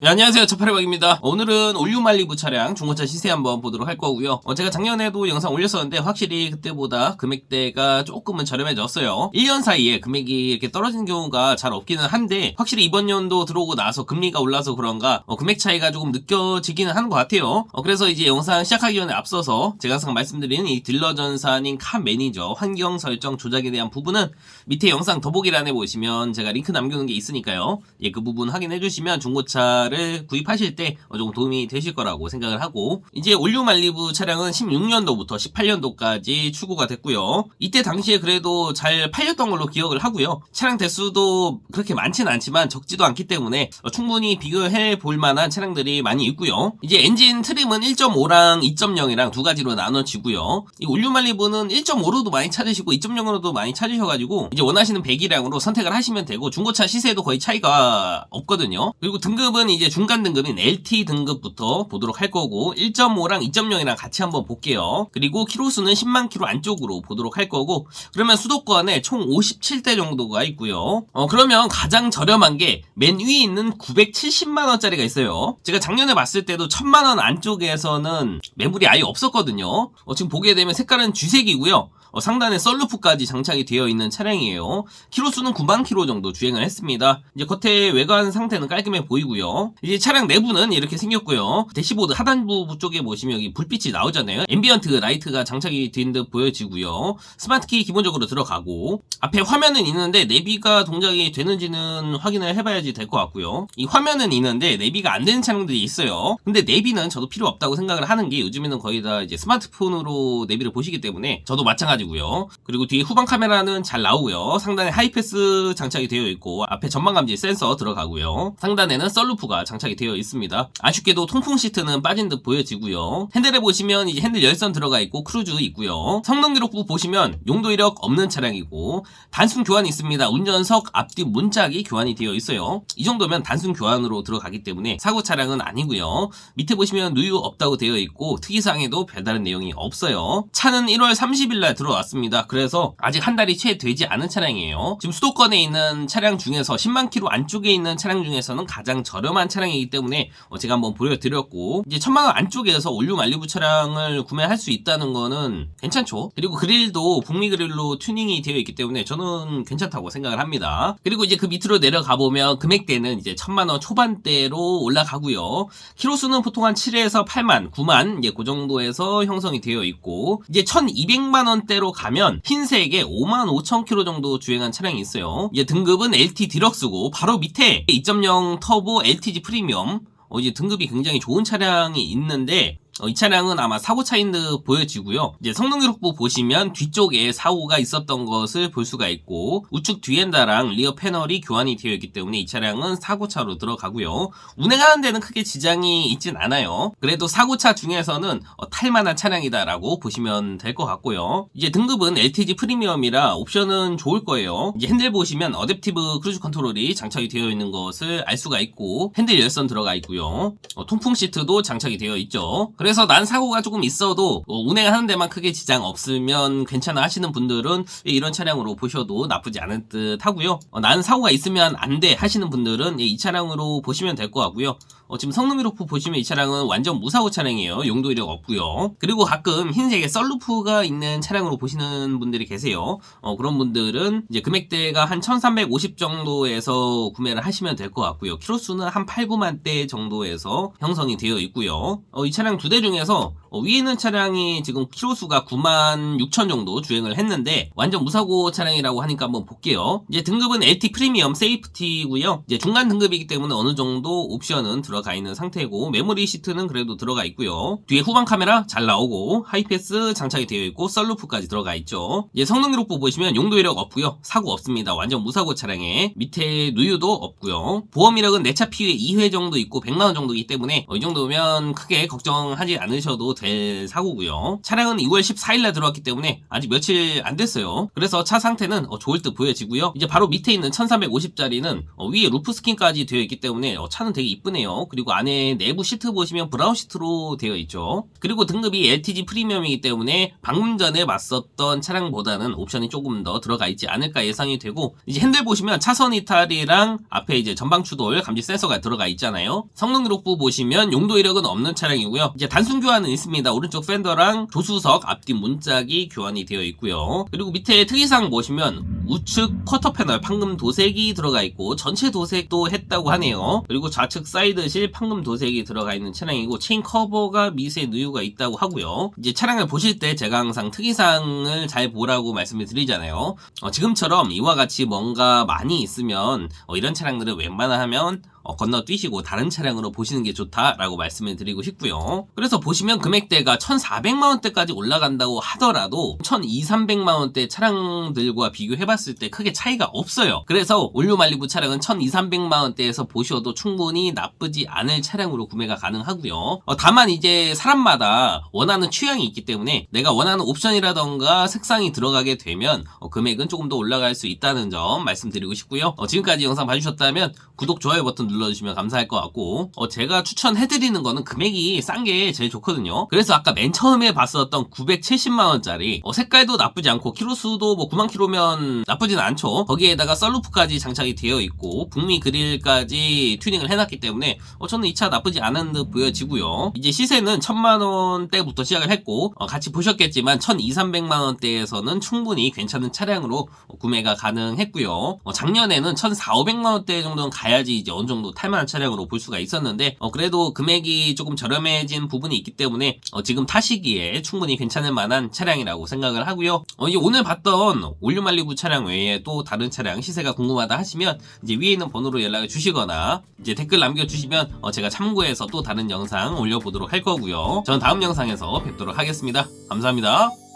네, 안녕하세요. 차파리박입니다. 오늘은 올류말리부 차량 중고차 시세 한번 보도록 할 거고요. 어, 제가 작년에도 영상 올렸었는데 확실히 그때보다 금액대가 조금은 저렴해졌어요. 1년 사이에 금액이 이렇게 떨어지는 경우가 잘 없기는 한데 확실히 이번 연도 들어오고 나서 금리가 올라서 그런가 어, 금액 차이가 조금 느껴지기는 하는 것 같아요. 어, 그래서 이제 영상 시작하기 전에 앞서서 제가 항상 말씀드리는 이 딜러 전산인 카 매니저 환경 설정 조작에 대한 부분은 밑에 영상 더보기란에 보시면 제가 링크 남겨놓은 게 있으니까요. 예, 그 부분 확인해 주시면 중고차 를 구입하실 때 어, 조금 도움이 되실 거라고 생각을 하고 이제 올류 말리부 차량은 16년도부터 18년도까지 출고가 됐고요. 이때 당시에 그래도 잘 팔렸던 걸로 기억을 하고요. 차량 대수도 그렇게 많지는 않지만 적지도 않기 때문에 어, 충분히 비교해 볼 만한 차량들이 많이 있고요. 이제 엔진 트림은 1.5랑 2.0이랑 두 가지로 나눠지고요. 이 올류 말리부는 1.5로도 많이 찾으시고 2.0으로도 많이 찾으셔가지고 이제 원하시는 배기량으로 선택을 하시면 되고 중고차 시세도 거의 차이가 없거든요. 그리고 등급은 이제 중간 등급인 LT 등급부터 보도록 할 거고 1.5랑 2.0이랑 같이 한번 볼게요. 그리고 키로수는 10만 키로 안쪽으로 보도록 할 거고 그러면 수도권에 총 57대 정도가 있고요. 어 그러면 가장 저렴한 게 맨 위에 있는 970만 원짜리가 있어요. 제가 작년에 봤을 때도 1000만 원 안쪽에서는 매물이 아예 없었거든요. 어, 지금 보게 되면 색깔은 쥐색이고요. 어, 상단에 썰루프까지 장착이 되어 있는 차량이에요. 키로수는 9만 키로 정도 주행을 했습니다. 이제 겉에 외관 상태는 깔끔해 보이고요. 이제 차량 내부는 이렇게 생겼고요. 대시보드 하단부 쪽에 보시면 여기 불빛이 나오잖아요. 앰비언트 라이트가 장착이 된 듯 보여지고요. 스마트키 기본적으로 들어가고 앞에 화면은 있는데 내비가 동작이 되는지는 확인을 해봐야지 될 것 같고요. 이 화면은 있는데 내비가 안 되는 차량들이 있어요. 근데 내비는 저도 필요 없다고 생각을 하는 게 요즘에는 거의 다 이제 스마트폰으로 내비를 보시기 때문에 저도 마찬가지고요. 그리고 뒤에 후방 카메라는 잘 나오고요. 상단에 하이패스 장착이 되어 있고 앞에 전방 감지 센서 들어가고요. 상단에는 썰루프가 장착이 되어 있습니다. 아쉽게도 통풍 시트는 빠진 듯 보여지고요. 핸들에 보시면 이제 핸들 열선 들어가 있고 크루즈 있고요. 성능 기록부 보시면 용도 이력 없는 차량이고 단순 교환이 있습니다. 운전석 앞뒤 문짝이 교환이 되어 있어요. 이 정도면 단순 교환으로 들어가기 때문에 사고 차량은 아니고요. 밑에 보시면 누유 없다고 되어 있고 특이사항에도 별다른 내용이 없어요. 차는 1월 30일 날 들어왔습니다. 그래서 아직 한 달이 채 되지 않은 차량이에요. 지금 수도권에 있는 차량 중에서 10만 킬로 안쪽에 있는 차량 중에서는 가장 저렴한 차량이기 때문에 어, 제가 한번 보여드렸고 이제 천만 원 안쪽에서 올류 만리부 차량을 구매할 수 있다는 거는 괜찮죠. 그리고 그릴도 북미 그릴로 튜닝이 되어 있기 때문에 저는 괜찮다고 생각을 합니다. 그리고 이제 그 밑으로 내려가 보면 금액대는 이제 천만 원 초반대로 올라가고요. 키로수는 보통 한 7에서 8만, 9만 이제 그 정도에서 형성이 되어 있고 이제 1,200만 원대로 가면 흰색에 5만 5천 킬로 정도 주행한 차량이 있어요. 이제 등급은 LT 디럭스고 바로 밑에 2.0 터보 LTG 프리미엄 어, 이제 등급이 굉장히 좋은 차량이 있는데 어, 이 차량은 아마 사고 차인 듯 보여지고요. 이제 성능 기록부 보시면 뒤쪽에 사고가 있었던 것을 볼 수가 있고 우측 뒤엔다랑 리어 패널이 교환이 되어 있기 때문에 이 차량은 사고차로 들어가고요. 운행하는 데는 크게 지장이 있진 않아요. 그래도 사고차 중에서는 어, 탈만한 차량이다라고 보시면 될 것 같고요. 이제 등급은 LTG 프리미엄이라 옵션은 좋을 거예요. 이제 핸들 보시면 어댑티브 크루즈 컨트롤이 장착이 되어 있는 것을 알 수가 있고 핸들 열선 들어가 있고요. 어, 통풍 시트도 장착이 되어 있죠. 그래서 난 사고가 조금 있어도 어, 운행하는 데만 크게 지장 없으면 괜찮아 하시는 분들은 이런 차량으로 보셔도 나쁘지 않을 듯 하고요. 어, 난 사고가 있으면 안 돼 하시는 분들은 이 차량으로 보시면 될 것 같고요. 어, 지금 성능 기록부 보시면 이 차량은 완전 무사고 차량이에요. 용도 이력 없고요. 그리고 가끔 흰색에 썰루프가 있는 차량으로 보시는 분들이 계세요. 어, 그런 분들은 이제 금액대가 한 1350 정도에서 구매를 하시면 될 것 같고요. 키로수는 한 8, 9만 대 정도에서 형성이 되어 있고요. 어, 이 차량 두대 중에서 어, 위에 있는 차량이 지금 키로수가 9만 6천 정도 주행을 했는데 완전 무사고 차량이라고 하니까 한번 볼게요. 이제 등급은 LT 프리미엄 세이프티고요. 이제 중간 등급이기 때문에 어느 정도 옵션은 들어가 있는 상태고 메모리 시트는 그래도 들어가 있고요. 뒤에 후방 카메라 잘 나오고 하이패스 장착이 되어 있고 썰루프까지 들어가 있죠. 이제 성능 기록부 보시면 용도 이력 없고요. 사고 없습니다. 완전 무사고 차량에 밑에 누유도 없고요. 보험 이력은 내 차 피해 2회 정도 있고 100만 원 정도이기 때문에 어, 이 정도면 크게 걱정하지 걱정 하지 않으셔도 될 사고고요. 차량은 2월 14일날 들어왔기 때문에 아직 며칠 안 됐어요. 그래서 차 상태는 어, 좋을 듯 보여지고요. 이제 바로 밑에 있는 1350짜리는 위에 루프 스킨까지 되어 있기 때문에 어, 차는 되게 이쁘네요. 그리고 안에 내부 시트 보시면 브라운 시트로 되어 있죠. 그리고 등급이 LTG 프리미엄이기 때문에 방금 전에 봤었던 차량보다는 옵션이 조금 더 들어가 있지 않을까 예상이 되고 이제 핸들 보시면 차선 이탈이랑 앞에 이제 전방 추돌 감지 센서가 들어가 있잖아요. 성능 기록부 보시면 용도 이력은 없는 차량이고요. 이제 단순 교환은 있습니다. 오른쪽 팬더랑 조수석 앞뒤 문짝이 교환이 되어 있고요. 그리고 밑에 특이사항 보시면 우측 쿼터 패널 판금 도색이 들어가 있고 전체 도색도 했다고 하네요. 그리고 좌측 사이드실 판금 도색이 들어가 있는 차량이고 체인 커버가 미세 누유가 있다고 하고요. 이제 차량을 보실 때 제가 항상 특이사항을 잘 보라고 말씀을 드리잖아요. 어, 지금처럼 이와 같이 뭔가 많이 있으면 어, 이런 차량들을 웬만하면 어, 건너뛰시고 다른 차량으로 보시는 게 좋다라고 말씀을 드리고 싶고요. 그래서 보시면 금액대가 1,400만 원대까지 올라간다고 하더라도 1,200, 300만 원대 차량들과 비교해봤을 때 크게 차이가 없어요. 그래서 올류 말리부 차량은 1,200, 300만 원대에서 보셔도 충분히 나쁘지 않을 차량으로 구매가 가능하고요. 어, 다만 이제 사람마다 원하는 취향이 있기 때문에 내가 원하는 옵션이라던가 색상이 들어가게 되면 어, 금액은 조금 더 올라갈 수 있다는 점 말씀드리고 싶고요. 어, 지금까지 영상 봐주셨다면 구독, 좋아요 버튼 눌러 주시면 감사할 것 같고 어, 제가 추천해드리는 거는 금액이 싼 게 제일 좋거든요. 그래서 아까 맨 처음에 봤었던 970만원짜리 어, 색깔도 나쁘지 않고 키로수도 뭐 9만 킬로면 나쁘진 않죠. 거기에다가 썰루프까지 장착이 되어 있고 북미 그릴까지 튜닝을 해놨기 때문에 어, 저는 이 차 나쁘지 않은 듯 보여지고요. 이제 시세는 1000만원대부터 시작을 했고 어, 같이 보셨겠지만 1200, 300만원대에서는 충분히 괜찮은 차량으로 어, 구매가 가능했고요. 어, 작년에는 1400만원대 정도는 가야지 이제 어느 정도 탈만한 차량으로 볼 수가 있었는데 어, 그래도 금액이 조금 저렴해진 부분이 있기 때문에 어, 지금 타시기에 충분히 괜찮을 만한 차량이라고 생각을 하고요. 어, 이제 오늘 봤던 올류 말리부 차량 외에 또 다른 차량 시세가 궁금하다 하시면 이제 위에 있는 번호로 연락을 주시거나 이제 댓글 남겨주시면 어, 제가 참고해서 또 다른 영상 올려보도록 할 거고요. 저는 다음 영상에서 뵙도록 하겠습니다. 감사합니다.